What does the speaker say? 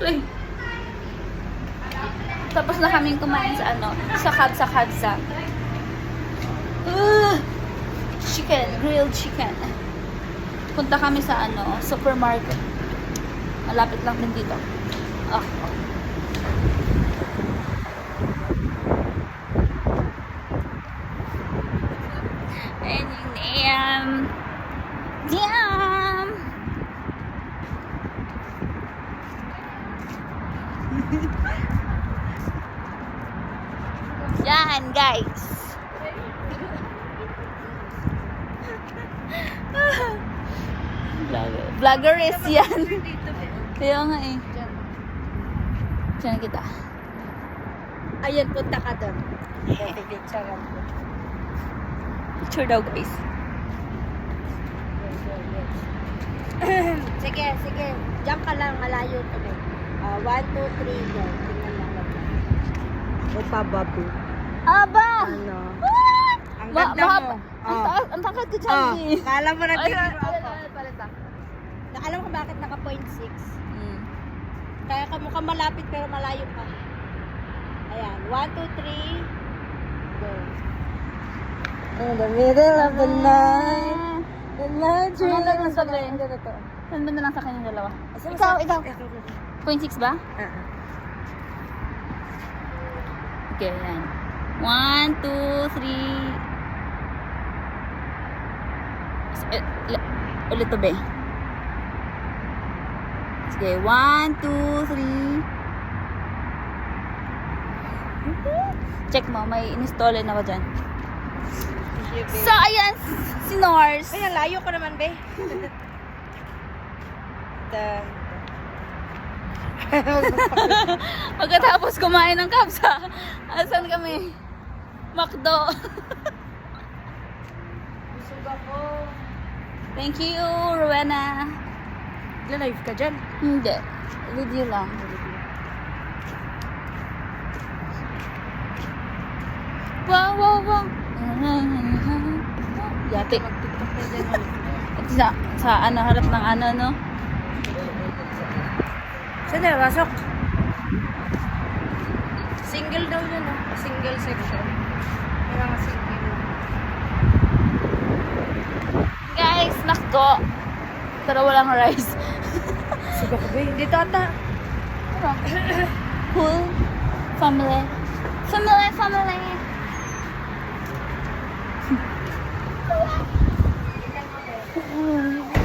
Uy. Tapos na kaming kumain sa ano, sa Kadsa Kadsa. Uh, chicken, grilled chicken. Punta kami sa ano, supermarket. Malapit lang din dito. Ah. And yung damn. Damn. Yan, guys. Vlogger. Vlogger is yan. Kaya nga eh. Diyan kita. Ayun, punta ka doon. Picture daw guys. sige, sige. Diyan ka lang, malayo to Ah, one, two, three, go. Tingnan lang ako. O pababu. Aba! Ano? Ang Ma- ganda mahaba- mo. Ang Oh. taas, ang takad ko dyan Oh, eh. kala mo na Ay, tingnan ay, ako. ay. Na, alam ko bakit naka point six. Mm. Kaya ka mukhang malapit pero malayo ka. Ayan. One, two, three. Go. In the middle of the night. The night Ano lang ang sabi? Ano na to? Saan ba na lang sa kanyang dalawa? Asa- Ikaw, ikaw. Ikaw na. Point six ba? Ah, ah. Okay, yan. One, two, three. S- eh, la- Ulit to, be. Sige, one, two, three. Check mo, may install na ba dyan? So, ayan, si Nors. Ay, ang layo ko naman, be. The... Pagkatapos kumain ng kapsa, asan kami? Macdo. Busog ako. Thank you, Rowena. Live ka dyan. Hindi. Video lang. Wow, wow, wow. Dyan. At sa, sa ano, harap ng ano, no? Na, pasok? Single daw yun, ah. Single section. May mga single. Guys, nakdo. Pero walang rice. Sige ko, be. Dito ata. Cool. Family. Family, family.